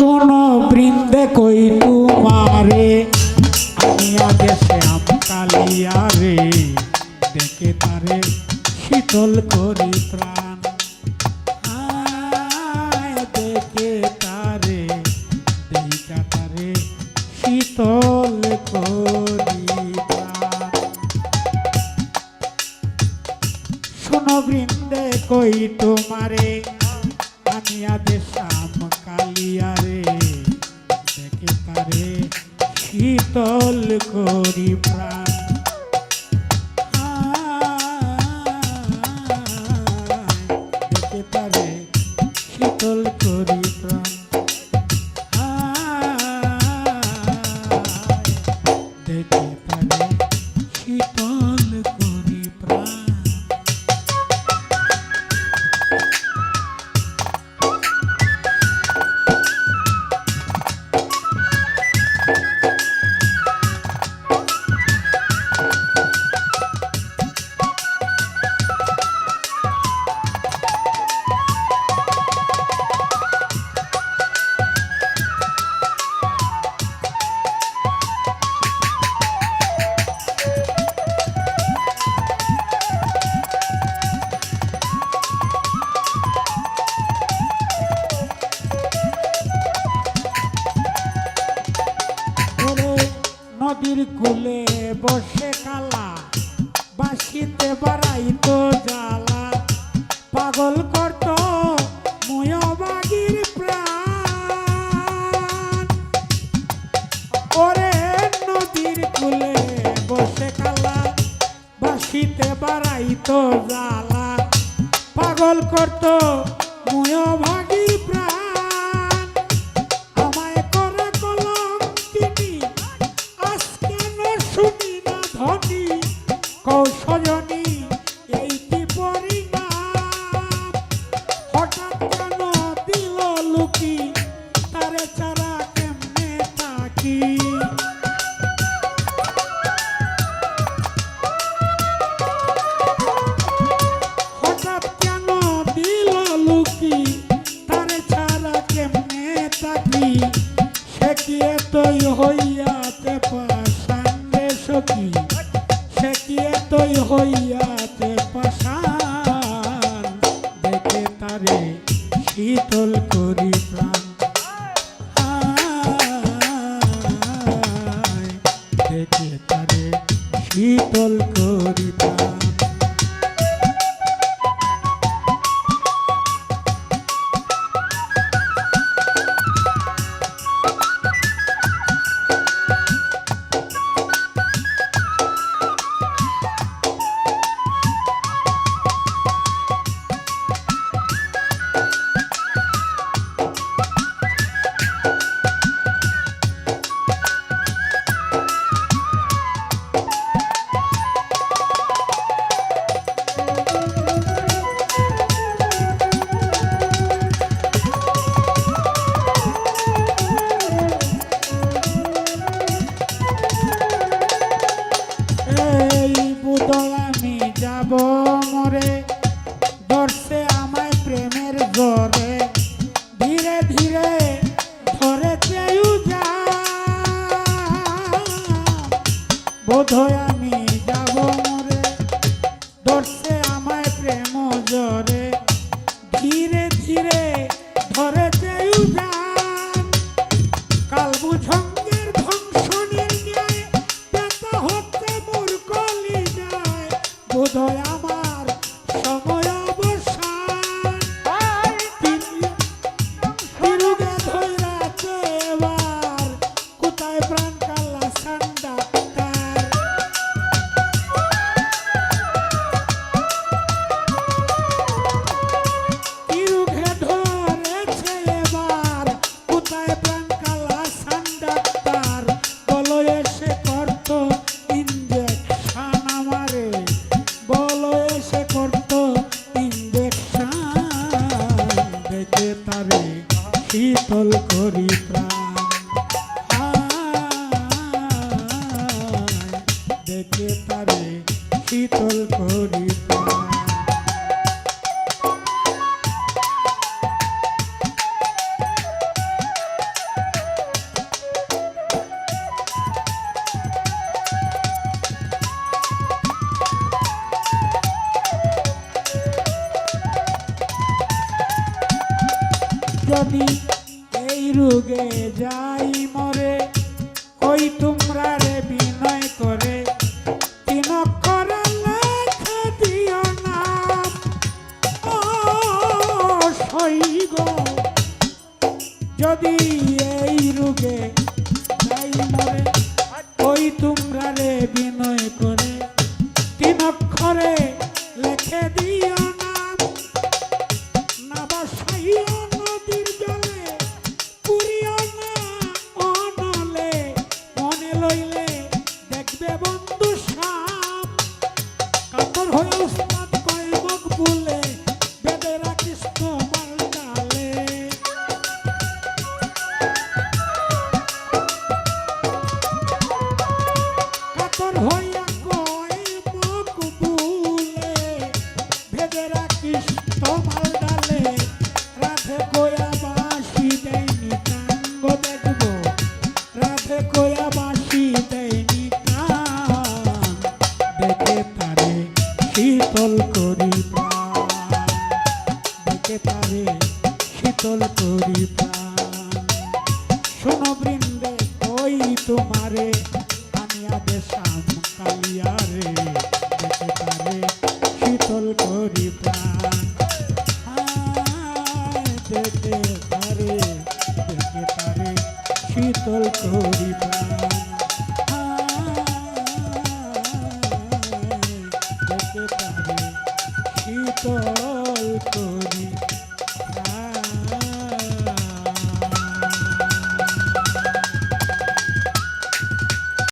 শোনো বৃন্দে কই তোমারে? আমি আগে শ্যাম কালিয়া রে, দেখে তারে শীতল করি প্রাণ দেখে তারে, দেখা তারে শীতল করি শোনো বৃন্দে কই তোমারে আমি আদেশ শাম কালিয়ারে দেখে তারে শীতল করি প্রাণ। নদীর কূলে বসে কালা বাসিতে বাড়াইতো জ্বালা। পাগল করত ময়বাগির প্রাণ। ওরে নদীর কূলে বসে কালা বাসিতে বাড়াইতো জ্বালা। পাগল করত ময়ভাগির লুকি তারে ছাড়া কেমনে থাকি? হঠাৎ কেন দিল লুকি সখী? দেখে তারে শীতল বোধহয় আমি যাব মরে। দর্শে আমায় প্রেম জরে ধীরে ধরে মনে শীতল করিতা যদি এই রোগে যাই মরে ওই তোমরা দিতে পারে শীতল করি শোনো বৃন্দে কই তোমারে? আনিয়া দেশাম কালিয়া রে। করি।